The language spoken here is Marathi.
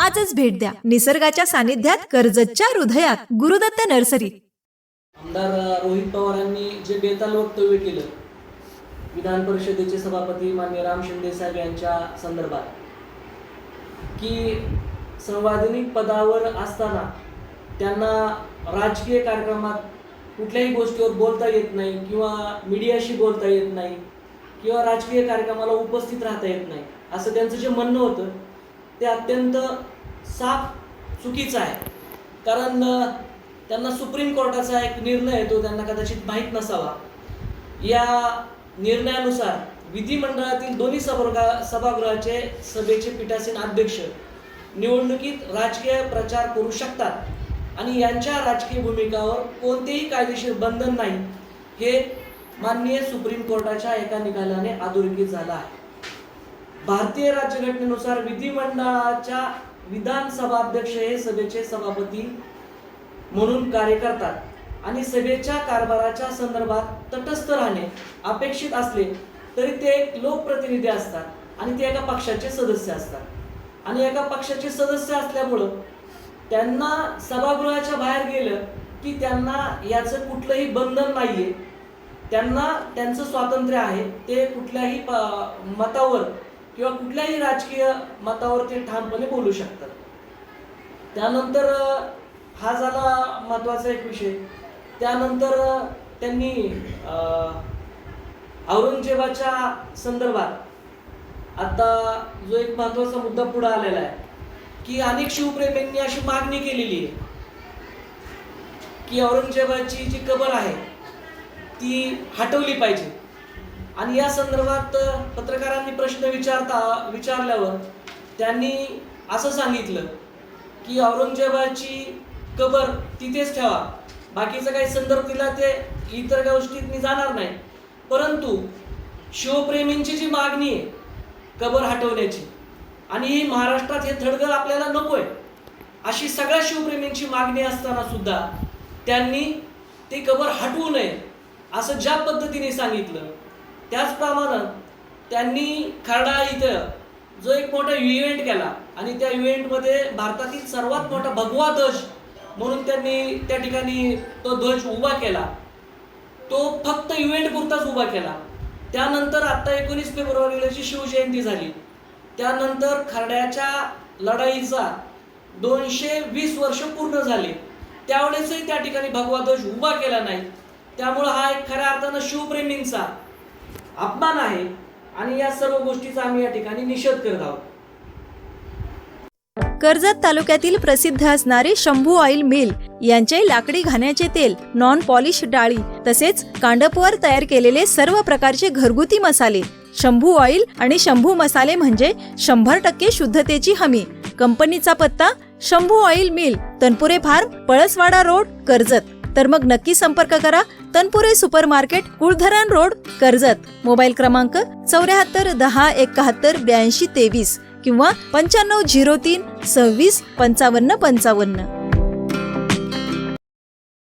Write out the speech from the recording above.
आजच भेट द्या. निसर्गाच्या सानिध्यात कर्जतच्या हृदयात गुरुदत्त नर्सरी. आमदार रोहित पवारांनी जे बेताल वक्तव्य केलं विधान परिषदेचे सभापती मान्य राम शिंदे साहेब यांच्या संदर्भात की संवादिनिक पदावर असताना त्यांना राजकीय कार्यक्रमात कुठल्याही गोष्टीवर बोलता येत नाही किंवा मीडियाशी बोलता येत नाही किंवा राजकीय कार्यक्रमाला उपस्थित राहता येत नाही असं त्यांचं जे म्हणणं होतं ते अत्यंत साफ चुकीचं आहे. कारण त्यांना सुप्रीम कोर्टाचा एक निर्णय येतो त्यांना कदाचित माहीत नसावा. या निर्णयानुसार विधिमंडळातील दोन्ही सभागृह सभागृहाचे सभेचे पीठासीन अध्यक्ष निवडणुकीत राजकीय प्रचार करू शकतात आणि यांच्या राजकीय भूमिकावर कोणतेही कायदेशीर बंधन नाही हे माननीय सुप्रीम कोर्टाच्या एका निकालाने अधोरेखित झालं आहे. भारतीय राज्यघटनेनुसार विधिमंडळाच्या विधानसभा अध्यक्ष हे सभेचे सभापती म्हणून कार्य करतात आणि सभेच्या कारभाराच्या संदर्भात तटस्थ राहणे अपेक्षित असले तरी ते एक लोकप्रतिनिधी असतात आणि ते एका पक्षाचे सदस्य असतात. आणि एका पक्षाचे सदस्य असल्यामुळं त्यांना सभागृहाच्या बाहेर गेलं की त्यांना याचं कुठलंही बंधन नाही आहे त्यांना त्यांचं स्वातंत्र्य आहे. ते कुठल्याही प- मतावर किंवा कुठल्याही राजकीय मतावर ते ठामपणे बोलू शकतात. त्यानंतर हा झाला महत्त्वाचा एक विषय. त्यानंतर त्यांनी औरंगजेबाच्या संदर्भात आता जो एक महत्त्वाचा मुद्दा पुढे आलेला आहे की अनेक शिवप्रेमींनी अशी मागणी केलेली आहे की औरंगजेबाची जी कबर आहे ती हटवली पाहिजे. आणि या संदर्भात पत्रकारांनी प्रश्न विचारता विचारल्यावर त्यांनी असं सांगितलं की औरंगजेबाची कबर तिथेच ठेवा. बाकीचा काही संदर्भ दिला ते इतर गोष्टीत मी जाणार नाही. परंतु शिवप्रेमींची जी मागणी आहे कबर हटवण्याची आणि ही महाराष्ट्रात हे थडगळ आपल्याला नको आहे अशी सगळ्या शिवप्रेमींची मागणी असताना सुद्धा त्यांनी ती कबर हटवू नये असं ज्या पद्धतीने सांगितलं त्याचप्रमाणे त्यांनी खरडा इथं जो एक मोठा इव्हेंट केला आणि त्या इव्हेंटमध्ये भारतातील सर्वात मोठा भगवा ध्वज म्हणून त्यांनी त्या ठिकाणी तो ध्वज उभा केला. तो फक्त इव्हेंट पुरताच उभा केला. त्यानंतर आत्ता एकोणीस फेब्रुवारीला जी शिवजयंती झाली. त्यानंतर खरड्याच्या लढाईचा दोनशे वीस वर्ष पूर्ण झाले. त्यावेळेसही त्या ठिकाणी भगवा ध्वज उभा केला नाही. त्यामुळं हा एक खऱ्या अर्थानं शिवप्रेमींचा अपमान आहे आणि या सर्व गोष्टीचा आम्ही या ठिकाणी निषेध करत आहोत. कर्जत तालुक्यातील प्रसिद्ध असणारे शंभू ऑइल मिल यांचे लाकडी घाण्याचे तेल नॉन पॉलिश डाळी तसेच कांडपवर तयार केलेले सर्व प्रकारचे घरगुती मसाले शंभू ऑइल आणि शंभू मसाले म्हणजे शंभर टक्के शुद्धतेची हमी. कंपनीचा पत्ता Shambhu oil mill Tanpure farm Palaswada road Karjat. तर मग नक्की संपर्क करा Tanpure super market Kuldharan road Karjat. Mobile क्रमांक चौऱ्याहत्तर दहा एकाहत्तर ब्याऐंशी तेवीस किंवा पंच्याण्णव झिरो तीन सव्वीस पंचावन्न पंचावन्न.